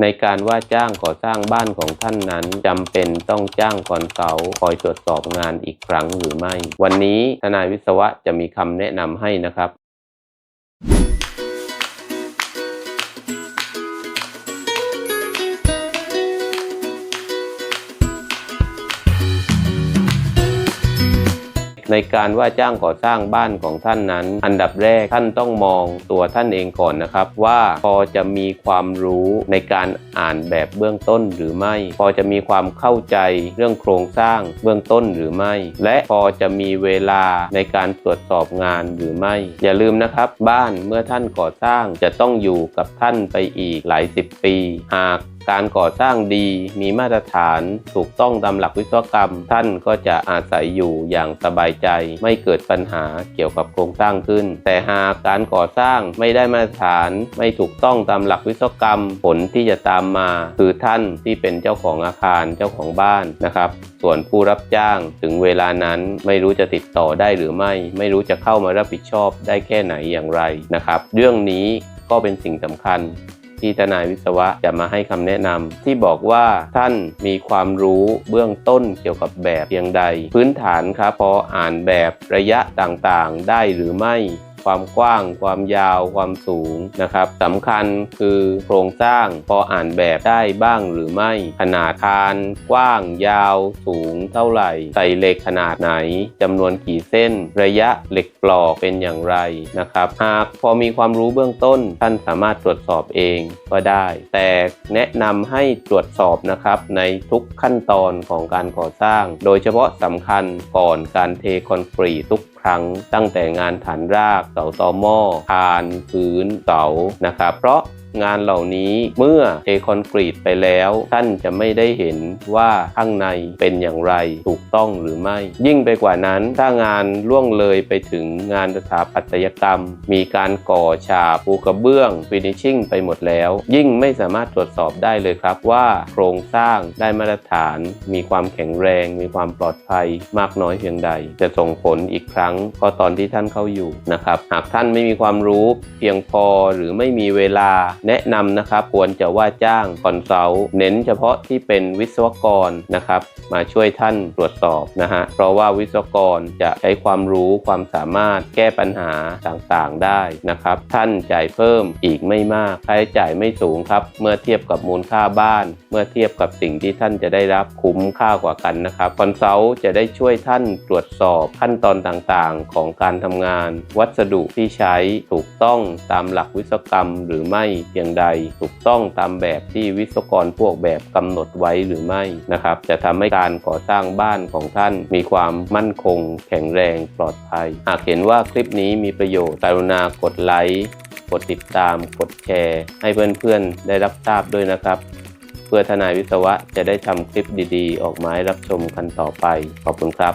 ในการว่าจ้างก่อสร้างบ้านของท่านนั้นจำเป็นต้องจ้างคอนเสาท์คอยตรวจสอบงานอีกครั้งหรือไม่ วันนี้ทนายวิศวะจะมีคำแนะนำให้นะครับ ในการว่าจ้างก่อสร้างบ้านของท่านนั้น อันดับแรกท่านต้องมองตัวท่านเองก่อนนะครับ ว่าพอจะมีความรู้ในการอ่านแบบเบื้องต้นหรือไม่ พอจะมีความเข้าใจเรื่องโครงสร้างเบื้องต้นหรือไม่ และพอจะมีเวลาในการตรวจสอบงานหรือไม่ อย่าลืมนะครับ บ้านเมื่อท่านก่อสร้างจะต้องอยู่กับท่านไปอีกหลายสิบปี หาก การก่อสร้างดี มีมาตรฐานถูกต้องตามหลักวิศวกรรม ท่านก็จะอาศัยอยู่อย่างสบายใจ ไม่เกิดปัญหาเกี่ยวกับโครงสร้างขึ้น แต่หากการก่อสร้างไม่ได้มาตรฐานไม่ถูกต้องตามหลักวิศวกรรม ผลที่จะตามมา คือท่านที่เป็นเจ้าของอาคารเจ้าของบ้านนะครับ ส่วนผู้รับจ้างถึงเวลานั้นไม่รู้จะติดต่อได้หรือไม่ ไม่รู้จะเข้ามารับผิดชอบได้แค่ไหนอย่างไรนะครับ เรื่องนี้ก็เป็นสิ่งสำคัญ ที่ทนายวิศวะจะมาให้คำแนะนำที่บอกว่าท่านมีความรู้เบื้องต้นเกี่ยวกับแบบเพียงใด พื้นฐานครับพออ่านแบบระยะต่างๆ ได้หรือไม่ ความกว้าง ความยาว ความสูงนะครับสำคัญคือโครงสร้างพออ่านแบบได้บ้างหรือไม่ ขนาดคานกว้างยาวสูงเท่าไหร่ ใส่เหล็กขนาดไหนจำนวนกี่เส้น ระยะเหล็กปลอกเป็นอย่างไรนะครับหากพอมีความรู้เบื้องต้น ท่านสามารถตรวจสอบเองก็ได้ แต่แนะนำให้ตรวจสอบนะครับในทุกขั้นตอนของการก่อสร้าง โดยเฉพาะสำคัญก่อนการเทคอนกรีตทุกครั้ง ตั้งแต่งานฐานรากเสาตอหม้อคานพื้นเสานะครับ เพราะ งานเหล่านี้เมื่อเทคอนกรีตไปแล้ว ท่านจะไม่ได้เห็นว่าข้างในเป็นอย่างไรถูกต้องหรือไม่ ยิ่งไปกว่านั้นถ้างานล่วงเลยไปถึงงานสถาปัตยกรรม มีการก่อฉาบปูกระเบื้องฟินิชชิ่งไปหมดแล้ว ยิ่งไม่สามารถตรวจสอบได้เลยครับว่าโครงสร้างได้มาตรฐาน มีความแข็งแรง มีความปลอดภัยมากน้อยเพียงใด จะส่งผลอีกครั้งก็ตอนที่ท่านเข้าอยู่นะครับหากท่านไม่มีความรู้เพียงพอหรือไม่มีเวลาแนะนำนะครับควรจะว่าจ้างคอนซัลท์เน้นเฉพาะที่เป็นวิศวกรนะครับ มาช่วยท่านตรวจสอบนะฮะเพราะว่าวิศวกรจะใช้ความรู้ความสามารถแก้ปัญหาต่างๆได้นะครับ ท่านจ่ายเพิ่มอีกไม่มากค่าใช้จ่ายไม่สูงครับ เมื่อเทียบกับมูลค่าบ้าน เมื่อเทียบกับสิ่งที่ท่านจะได้รับคุ้มค่ากว่ากันนะครับคอนซัลท์จะได้ช่วยท่านตรวจสอบขั้นตอนต่างๆ ของการทำงาน วัสดุที่ใช้ถูกต้องตามหลักวิศวกรรมหรือไม่เพียงใด ถูกต้องตามแบบที่วิศวกรพวกแบบกำหนดไว้หรือไม่นะครับ จะทำให้การก่อสร้างบ้านของท่าน มีความมั่นคง แข็งแรงปลอดภัย หากเห็นว่าคลิปนี้มีประโยชน์กรุณากดไลค์กดติดตาม กดแชร์ ให้เพื่อนๆได้รับทราบด้วยนะครับ เพื่อทนายวิศวะจะได้ทำคลิปดีๆ ออกมาให้รับชมกันต่อไป ขอบคุณครับ